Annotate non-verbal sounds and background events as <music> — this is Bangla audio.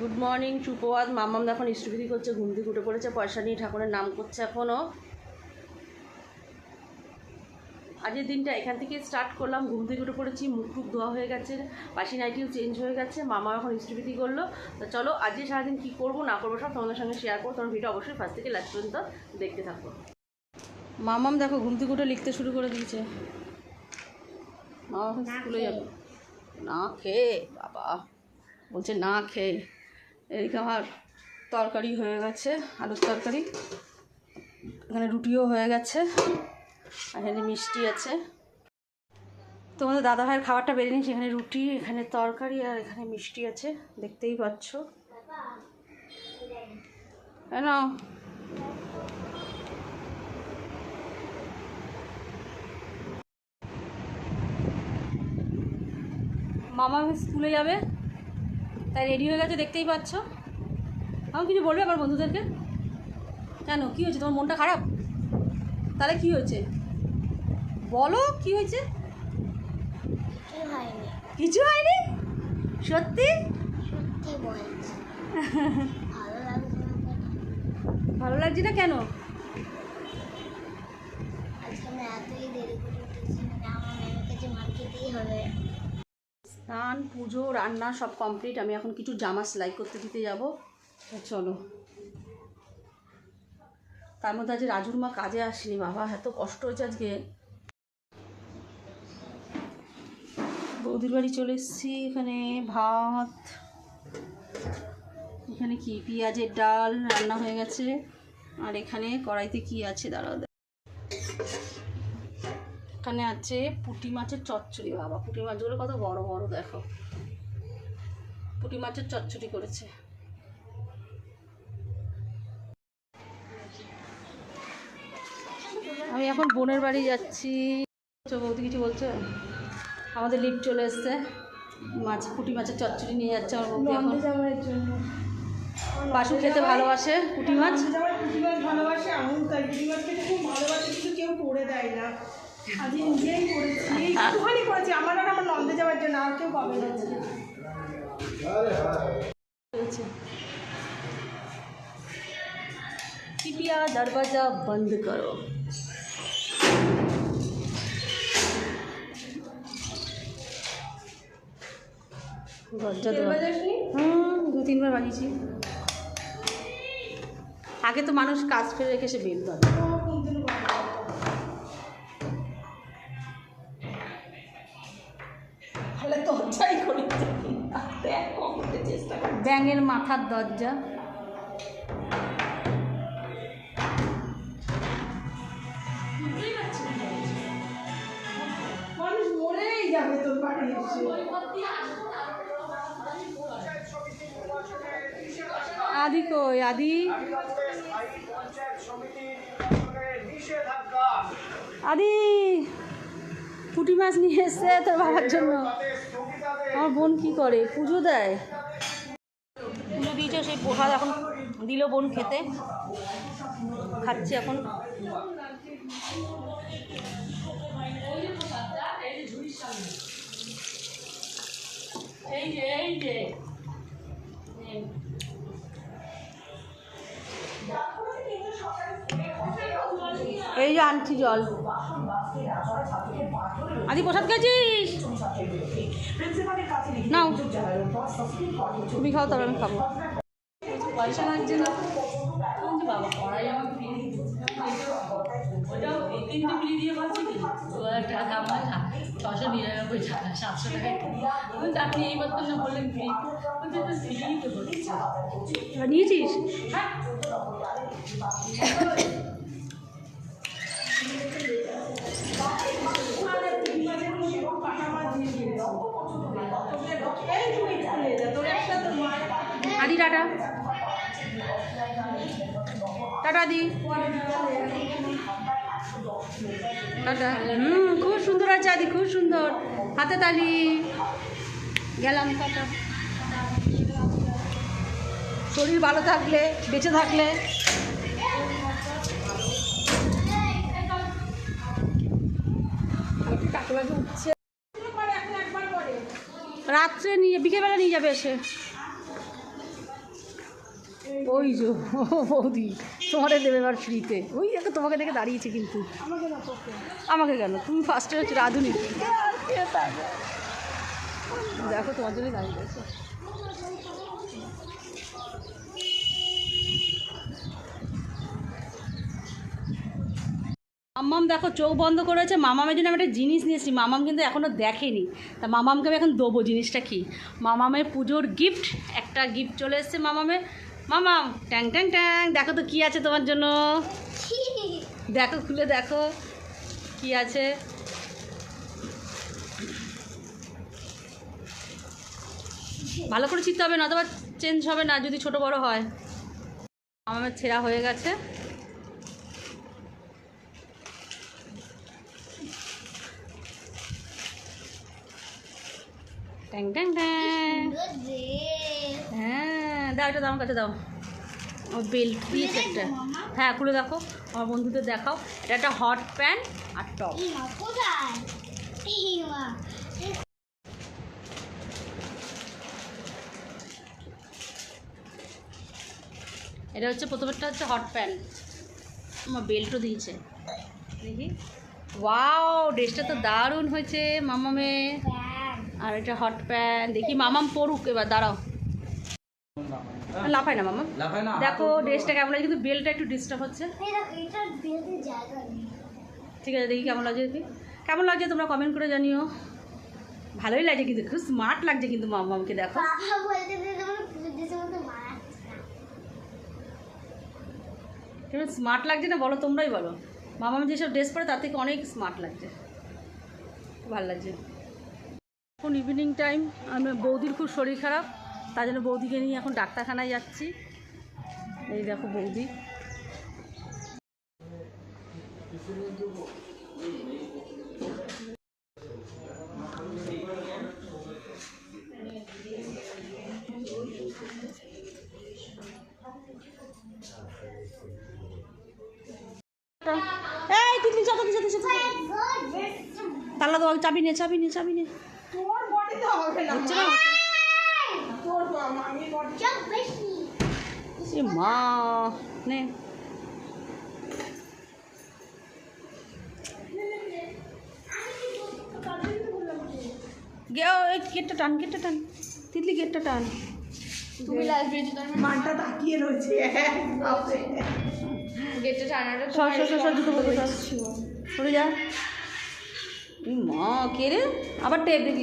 গুড মর্নিং সুপ্রভাত মামাম এখন স্টুবিধি করছে ঘুম থেকে উঠে পড়েছে পয়সা নিয়ে ঠাকুরের নাম করছে এখনও আজকের দিনটা এখান থেকে স্টার্ট করলাম ঘুম থেকে উঠে পড়েছি মুখ টুক ধোয়া হয়ে গেছে পাশি নাইটিও চেঞ্জ হয়ে গেছে মামা এখন স্টুবিধি করল। তো চলো আজকে সারাদিন কী করব না করব সব তোমাদের সঙ্গে শেয়ার করব তোমার ভিডিও অবশ্যই ফার্স্ট থেকে লাস্ট পর্যন্ত দেখতে থাকো। মামাম দেখো ঘুম থেকে উঠে লিখতে শুরু করে দিয়েছে। মামা এখন স্কুলে যাবে। না খেয়ে বাবা। বলছে না খেয়ে। এদিকে আমার তরকারি হয়ে গেছে, আলুর তরকারি। এখানে রুটিও হয়ে গেছে, আর এখানে মিষ্টি আছে। তোমাদের দাদা ভাইয়ের খাবারটা বেরিয়ে নিয়েছি, এখানে রুটি, এখানে তরকারি আর এখানে মিষ্টি আছে, দেখতেই পাচ্ছ। কেন মামা স্কুলে যাবে? তাই রেডি হয়ে গেছে দেখতেই পাচ্ছ। আমি কিছু বলবে আমার বন্ধুদেরকে? কেন কী হয়েছে? তোমার মনটা খারাপ? তাহলে কি হয়েছে? বলো কি হয়েছে? কিছু হয়নি। সত্যি? <laughs> ভালো লাগছে না কেন? আজকে এতই দেরি করে উঠেছি মানে আমার মেয়েকে যে মার খেতেই হবে। স্নান, পুজো, রান্না সব কমপ্লিট আমি এখন কিছু জামা সেলাই করতে, দিতে যাব। চলো। তার মধ্যে আজ রাজুর মা কাজে আসেনি, বাবা। এত কষ্ট হয়েছে আজকে। বৌদির বাড়ি চলে এসেছি, এখানে ভাত, এখানে কি, পেঁয়াজের ডাল রান্না হয়ে গেছে। আর এখানে কড়াইতে কি আছে, দাঁড়াও। এখানে আছে পুঁটি মাছের চচ্চড়ি, বাবা। পুঁটি মাছগুলো কত বড় বড়, দেখো। পুঁটি মাছের চচ্চড়ি করেছে। আমি এখন বোনের বাড়ি যাচ্ছি। বৌদি কিছু বলছো? আমাদের লিফট চলে এসছে। মাছ, পুঁটি মাছের চচ্চড়ি নিয়ে যাচ্ছে আমার বৌদি এখন। বাসু খেতে ভালোবাসে পুঁটি মাছ? মাছ ভালোবাসে আমিও তাই মাছ খেতে খুব ভালোবাসে, কিন্তু কেউ করে দেয় না। আজ নিজেই করেছি একটুখানি করেছি আমার আর আমার নন্দে যাওয়ার জন্য আর কেউ পাবে না আজকে। হয়েছে कृपया दरवाजा बंद करो দরজা দেওয়া হুম দু তিনবার বানিয়েছি আগে তো মানুষ কাজ ফেলে রেখে সে বেল ধরে তাহলে দরজাই করি চেষ্টা ব্যাঙের মাথার দরজা। মানুষ মরেই যাবে তোর বাড়ি আদি কই? আদি? আদি! পুঁটি মাছ নিয়ে এসছে তোর বাবার জন্য। আমার বোন কি করে? পুজো দেয়। পুজো দিয়েছে সেই প্রসাদ এখন দিল বোন খেতে। খাচ্ছি এখন। এই যে এই যে এই যে আনছি জল। আদি প্রসাদ খেয়েছিস? নাও। তুমি খাও তবে আমি খাব। পয়সা লাগছে না? বাবা কড়াই আমার ওটাও তিনটে পিলি দিয়ে পাচ্ছি কি? দু হাজার টাকা দাম ছশো নিরানব্বই টাকা সাতশো টাকা। আপনি এই মাত্র না বললেন ফ্রি তো ফ্রি তো নিয়েছিস? হ্যাঁ। আদি, টাটা। টাটা দি টাটা। হুম, খুব সুন্দর আছে আদি, খুব সুন্দর। হাতে তালি। গেলাম, টাটা। শরীর ভালো থাকলে, বেঁচে থাকলে। কাকিমাকে উঠছে। রাত্রে নিয়ে, বিকেলবেলা নিয়ে যাবে এসে। ওই যো, বৌদি, তোমারে দেবে এবার ফ্রিতে। ওই দেখো, তোমাকে দেখে দাঁড়িয়েছে কিন্তু। আমাকে কেন? তুমি ফার্স্টে হচ্ছে রাঁধুনি। দেখো তোমার জন্যই দাঁড়িয়ে মামাম দেখো, চোখ বন্ধ করেছে। মামামের জন্য আমি একটা জিনিস নিয়েছি মামাম কিন্তু এখনও দেখেনি। তা মামামকে আমি এখন দেবো। জিনিসটা কি? মামামের পুজোর গিফট একটা গিফট চলে এসছে মামামের মামাম, ট্যাং ট্যাং ট্যাং। দেখো তো কী আছে তোমার জন্য। দেখো, খুলে দেখো কি আছে। ভালো করে চিনতে হবে না, অথবা চেঞ্জ হবে না, যদি ছোট বড় হয়। আমার ছেঁড়া হয়ে গেছে। ট্যাং ট্যাং ট্যাং হ্যাঁ দাও, এটা দাও আমার কাছে দাও। ও বেল্ট দিয়েছে একটা? হ্যাঁ খুলে দেখো। আমার বন্ধুদের দেখাও। এটা একটা হট প্যান্ট আর টপ এটা হচ্ছে, প্রথমেরটা হচ্ছে হট প্যান্ট আমার বেল্টও দিয়েছে। দেখি। ওয়াও ড্রেসটা তো দারুণ হয়েছে মামামে আর এটা হট প্যান্ট দেখি মামাম পড়ুক এবার দাঁড়াও। লাফায় না মামা দেখো ড্রেসটা কেমন লাগে কিন্তু বেলটা একটু ডিস্টার্ব হচ্ছে। ঠিক আছে দেখি কেমন লাগছে দেখি। কেমন লাগছে তোমরা কমেন্ট করে জানিও। ভালোই লাগছে কিন্তু খুব স্মার্ট লাগছে কিন্তু মামামকে দেখো। কেমন স্মার্ট লাগছে না বলো তোমরাই বলো। মামাম যেসব ড্রেস পরে তার থেকে অনেক স্মার্ট লাগছে। খুব ভালো লাগছে। এখন ইভিনিং টাইম আমি বৌদির খুব শরীর খারাপ, তার জন্য বৌদিকে নিয়ে এখন ডাক্তারখানায় যাচ্ছি। এই দেখো বৌদি। এই, তিতলি চাবি নে চাবি নে চাবি নে। তোর বডি তো হবে না হচ্ছে মা। না তোর মা- আমি বডি চল বেশি। এ মা নে। গে ও, এই গেটটা টান গেটটা টান। তিতলি গেটটা টান। তুমি বেঞ্চে তোর মানটা তাকিয়ে রয়েছে। গেটটা টানাটা সর সর সর সর জুতো বদলে সর। সরে যা। மா கேரு அவட்ட எப்படி